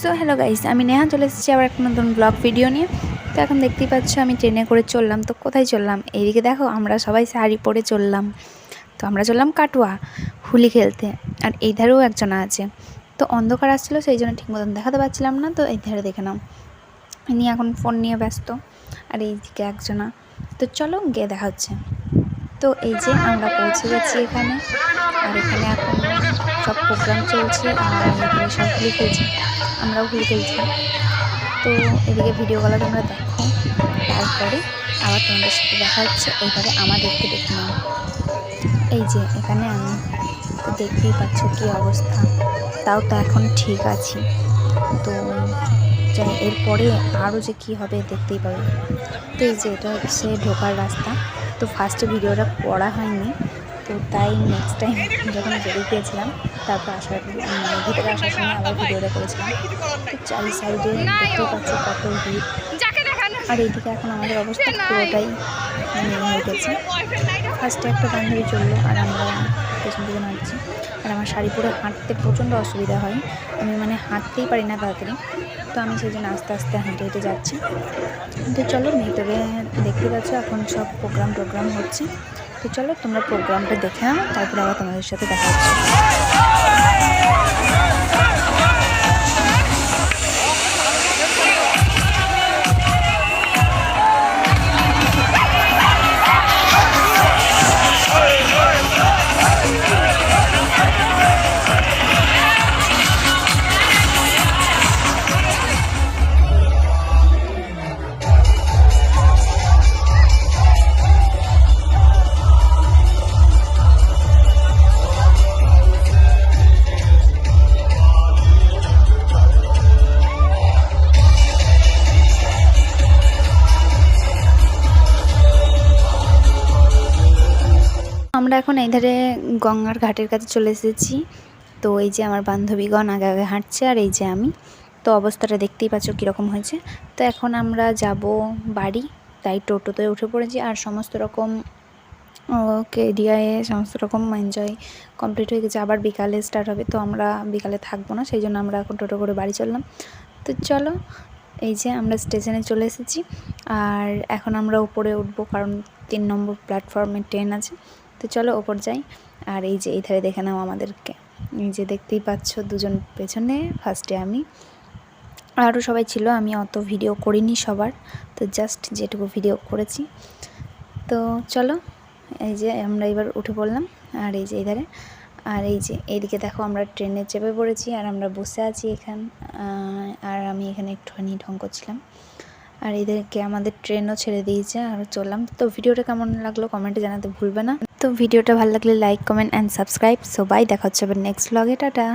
So hello guys আমি নেহা চলে এসেছি আবার একটা নতুন ব্লগ ভিডিও নিয়ে। তো এখন দেখতেই পাচ্ছ আমি ট্রেনে করে চললাম। তো কোথায় চললাম? এইদিকে দেখো, আমরা সবাই শাড়ি পরে চললাম। তো আমরা চললাম কাটুয়া, হুলি খেলতে। আর এই ধারেও একজন আছে। তো অন্ধকার আসছিল, সেই জন্য ঠিক মতন দেখাতে পারছিলাম না। তো এই ধারে দেখে নাও। ইনি এখন ফোন নিয়ে ব্যস্ত, আর এইদিকে একজনা। তো চলো গিয়ে দেখা হচ্ছে। তো এই যে আমরা পৌঁছে গেছি এখানে, আর এখানে এখন সব প্রোগ্রাম চলছে আর এখানে সব হুলি খেলছে আমরাও হুলি খেলছি তো এদিকে ভিডিও ভিডিওগুলো তোমরা দেখো, তারপরে আবার তোমাদের সাথে দেখা হচ্ছে এইভাবে আমাদেরকে দেখে নাও। এই যে এখানে আমি দেখতেই পাচ্ছ কী অবস্থা। তাও তো এখন ঠিক আছি। তো যাই, এরপরে আরও যে কী হবে দেখতেই পাবে। তো এই যে এটা হচ্ছে ঢোকার রাস্তা। তো ফার্স্টে ভিডিওটা পড়া হয়নি। তো তাই নেক্সট টাইম যখন বেরিয়ে গিয়েছিলাম, তারপর আসার ভিতরে আসার সময় আবার ভিডিওটা করেছিলাম। তো চারি সাইডে দেখতে পাচ্ছি কত ভিড়। আর এইদিকে এখন আমাদের অবস্থা পুরোটাই মানে হয়ে গেছে। ফার্স্টে একটা বান্ধবী চলল আর আমরা পেছন থেকে নাচছি আর আমার শাড়ি পরে হাঁটতে প্রচণ্ড অসুবিধা হয়। আমি মানে হাঁটতেই পারি না তাড়াতাড়ি। তো আমি সেই জন্য আস্তে আস্তে হেঁটে হেঁটে যাচ্ছি। তো চলো ভিতরে দেখতে পাচ্ছ এখন সব প্রোগ্রাম টোগ্রাম হচ্ছে। তো চলো, তোমরা প্রোগ্রামটা দেখে নাও। তারপরে আবার তোমাদের সাথে দেখা হচ্ছে। আমরা এখন এই ধারে গঙ্গার ঘাটের কাছে চলে এসেছি। তো এই যে আমার বান্ধবীগণ আগে আগে হাঁটছে আর এই যে আমি। তো অবস্থাটা দেখতেই পাচ্ছ কীরকম হয়েছে। তো এখন আমরা যাব বাড়ি, তাই টোটোতে উঠে পড়েছি আর সমস্ত রকম, ওকে এরিয়ায় সমস্ত রকম এনজয় কমপ্লিট হয়ে গেছে। আবার বিকালে স্টার্ট হবে, তো আমরা বিকালে থাকব না, সেই জন্য আমরা এখন টোটো করে বাড়ি চললাম। তো চলো, এই যে আমরা স্টেশনে চলে এসেছি। আর এখন আমরা উপরে উঠবো, কারণ তিন নম্বর প্ল্যাটফর্মে ট্রেন আছে। তো চলো, ওপর যাই। আর এই যে এই ধারে দেখে নাও আমাদেরকে। এই যে, দেখতেই পাচ্ছ, দুজন পেছনে ফার্স্টে আমি। আরও সবাই ছিল, আমি অত ভিডিও করিনি সবার। তো জাস্ট যেটুকু ভিডিও করেছি। তো চলো, এই যে আমরা এবার উঠে পড়লাম। আর এই যে এধারে আর এই যে, এইদিকে দেখো, আমরা ট্রেনে চেপে পড়েছি, আর আমরা বসে আছি এখান আর আমি এখানে একটুখানি ঢং করছিলাম। আর এদেরকে আমাদের ট্রেনও ছেড়ে দিয়েছে, আর চললাম। তো ভিডিওটা কেমন লাগল কমেন্টে জানাতে ভুলবে না। তো ভিডিওটা ভালো লাগলে লাইক কমেন্ট অ্যান্ড সাবস্ক্রাইব সবাই বাই দেখা হচ্ছে আবার নেক্সট ব্লগে টাটা।